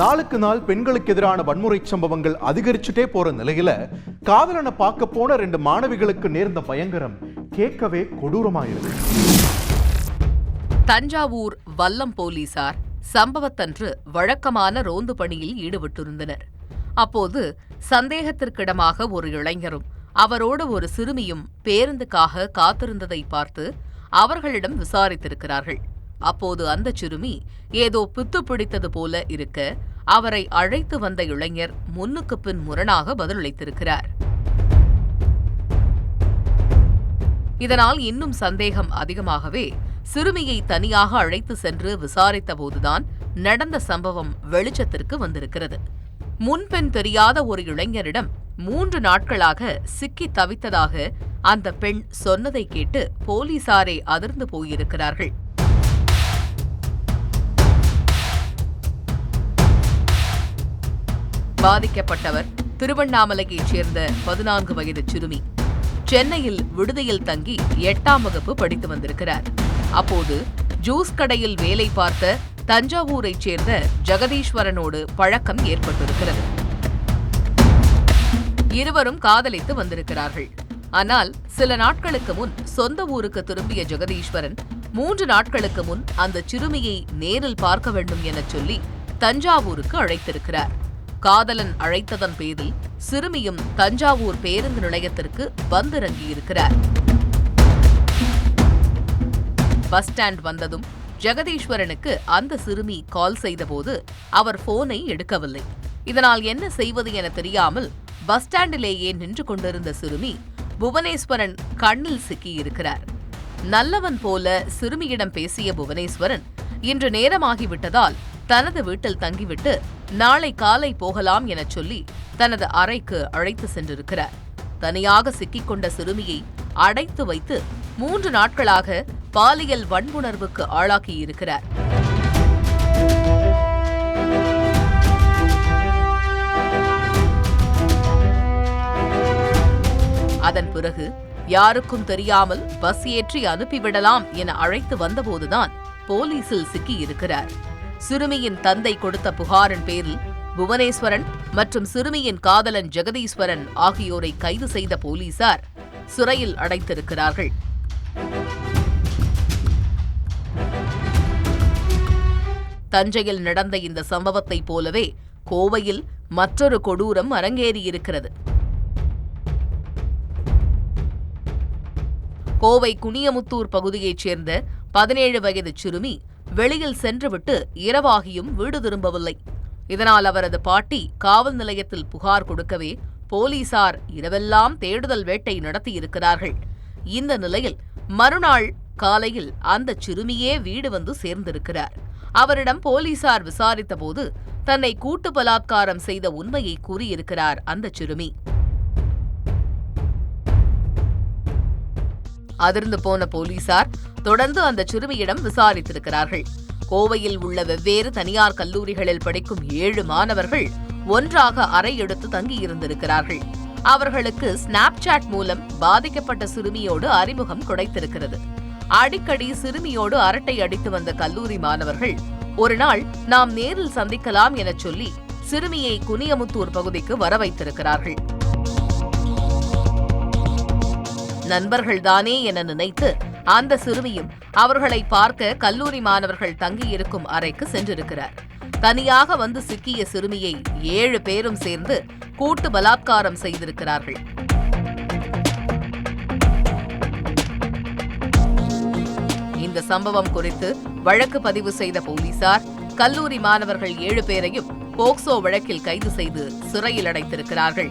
நாளுக்கு நாள் பெண்களுக்கு எதிரான வன்முறை சம்பவங்கள் அதிகரிச்சுட்டே போற நிலையில காதலனை பார்க்க போன ரெண்டு மாணவிகளுக்கு நேர்ந்த பயங்கரம் கேட்கவே கொடூரமாயிருது தஞ்சாவூர் வல்லம் போலீசார் சம்பவத்தன்று வழக்கமான ரோந்து பணியில் ஈடுபட்டிருந்தனர். அப்போது சந்தேகத்திற்கிடமாக ஒரு இளைஞரும் அவரோடு ஒரு சிறுமியும் பேருந்துக்காக காத்திருந்ததை பார்த்து அவர்களிடம் விசாரித்திருக்கிறார்கள். அப்போது அந்த சிறுமி ஏதோ பித்து பிடித்தது போல இருக்க அவரை அழைத்து வந்த இளைஞர் முன்னுக்கு பின் முரணாக பதிலளித்திருக்கிறார். இதனால் இன்னும் சந்தேகம் அதிகமாகவே சிறுமியை தனியாக அழைத்து சென்று விசாரித்தபோதுதான் நடந்த சம்பவம் வெளிச்சத்திற்கு வந்திருக்கிறது. முன்பெண் தெரியாத ஒரு இளைஞரிடம் மூன்று நாட்களாக சிக்கி தவித்ததாக அந்த பெண் சொன்னதை கேட்டு போலீசாரே அதிர்ந்து போயிருக்கிறார்கள். பாதிக்கப்பட்டவர் திருவண்ணாமலையைச் சேர்ந்த பதினான்கு வயது சிறுமி. சென்னையில் விடுதியில் தங்கி எட்டாம் வகுப்பு படித்து வந்திருக்கிறார். அப்போது ஜூஸ் கடையில் வேலை பார்த்த தஞ்சாவூரைச் சேர்ந்த ஜெகதீஸ்வரனோடு பழக்கம் ஏற்பட்டிருக்கிறது. இருவரும் காதலித்து வந்திருக்கிறார்கள். ஆனால் சில நாட்களுக்கு முன் சொந்த ஊருக்கு திரும்பிய ஜெகதீஸ்வரன் மூன்று நாட்களுக்கு முன் அந்த சிறுமியை நேரில் பார்க்க வேண்டும் என சொல்லி தஞ்சாவூருக்கு அழைத்திருக்கிறார். காதலன் அழைத்ததன் பேரில் சிறுமியும் தஞ்சாவூர் பேருந்து நிலையத்திற்கு வந்திறங்கியிருக்கிறார். பஸ் ஸ்டாண்ட் வந்ததும் ஜெகதீஸ்வரனுக்கு அந்த சிறுமி கால் செய்தபோது அவர் போனை எடுக்கவில்லை. இதனால் என்ன செய்வது என தெரியாமல் பஸ் ஸ்டாண்டிலேயே நின்று கொண்டிருந்த சிறுமி புவனேஸ்வரன் கண்ணில் சிக்கியிருக்கிறார். நல்லவன் போல சிறுமியிடம் பேசிய புவனேஸ்வரன் இன்று நேரமாகிவிட்டதால் தனது வீட்டில் தங்கிவிட்டு நாளை காலை போகலாம் எனச் சொல்லி தனது அறைக்கு அழைத்து சென்றிருக்கிறார். தனியாக சிக்கிக்கொண்ட சிறுமியை அடைத்து வைத்து மூன்று நாட்களாக பாலியல் வன்புணர்வுக்கு ஆளாக்கியிருக்கிறார். அதன் பிறகு யாருக்கும் தெரியாமல் பஸ் ஏற்றி அனுப்பிவிடலாம் என அழைத்து வந்தபோதுதான் போலீசில் சிக்கியிருக்கிறார். சிறுமியின் தந்தை கொடுத்த புகாரின் பேரில் புவனேஸ்வரன் மற்றும் சிறுமியின் காதலன் ஜெகதீஸ்வரன் ஆகியோரை கைது செய்த போலீசார் சிறையில் அடைத்திருக்கிறார்கள். தஞ்சையில் நடந்த இந்த சம்பவத்தைப் போலவே கோவையில் மற்றொரு கொடூரம் அரங்கேறியிருக்கிறது. கோவை குனியமுத்தூர் பகுதியைச் சேர்ந்த பதினேழு வயது சிறுமி வெளியில் சென்றுவிட்டு இரவாகியும் வீடு திரும்பவில்லை. இதனால் அவரது பாட்டி காவல் நிலையத்தில் புகார் கொடுக்கவே போலீசார் இரவெல்லாம் தேடுதல் வேட்டை நடத்தியிருக்கிறார்கள். இந்த நிலையில் மறுநாள் காலையில் அந்த சிறுமியே வீடு வந்து சேர்ந்திருக்கிறார். அவரிடம் போலீசார் விசாரித்தபோது தன்னை கூட்டு பலாத்காரம் செய்த உண்மையை கூறியிருக்கிறார் அந்த சிறுமி. அதிர்ந்து போன போலீசார் தொடர்ந்து அந்த சிறுமியிடம் விசாரித்திருக்கிறார்கள். கோவையில் உள்ள வெவ்வேறு தனியார் கல்லூரிகளில் படிக்கும் ஏழு மாணவர்கள் ஒன்றாக அறை எடுத்து தங்கியிருந்திருக்கிறார்கள். அவர்களுக்கு ஸ்னாப்சாட் மூலம் பாதிக்கப்பட்ட சிறுமியோடு அறிமுகம் கிடைத்திருக்கிறது. அடிக்கடி சிறுமியோடு அரட்டை அடித்து வந்த கல்லூரி மாணவர்கள் ஒரு நாள் நாம் நேரில் சந்திக்கலாம் எனச் சொல்லி சிறுமியை குனியமுத்தூர் பகுதிக்கு வர வைத்திருக்கிறார்கள் நண்பர்கள்தானே என நினைத்து அந்த சிறுமியும் அவர்களை பார்க்க கல்லூரி மாணவர்கள் தங்கியிருக்கும் அறைக்கு சென்றிருக்கிறார். தனியாக வந்து சிக்கிய சிறுமியை ஏழு பேரும் சேர்ந்து கூட்டு பலாத்காரம் செய்திருக்கிறார்கள். இந்த சம்பவம் குறித்து வழக்கு பதிவு செய்த போலீசார் கல்லூரி மாணவர்கள் ஏழு பேரையும் போக்சோ வழக்கில் கைது செய்து சிறையில் அடைத்திருக்கிறார்கள்.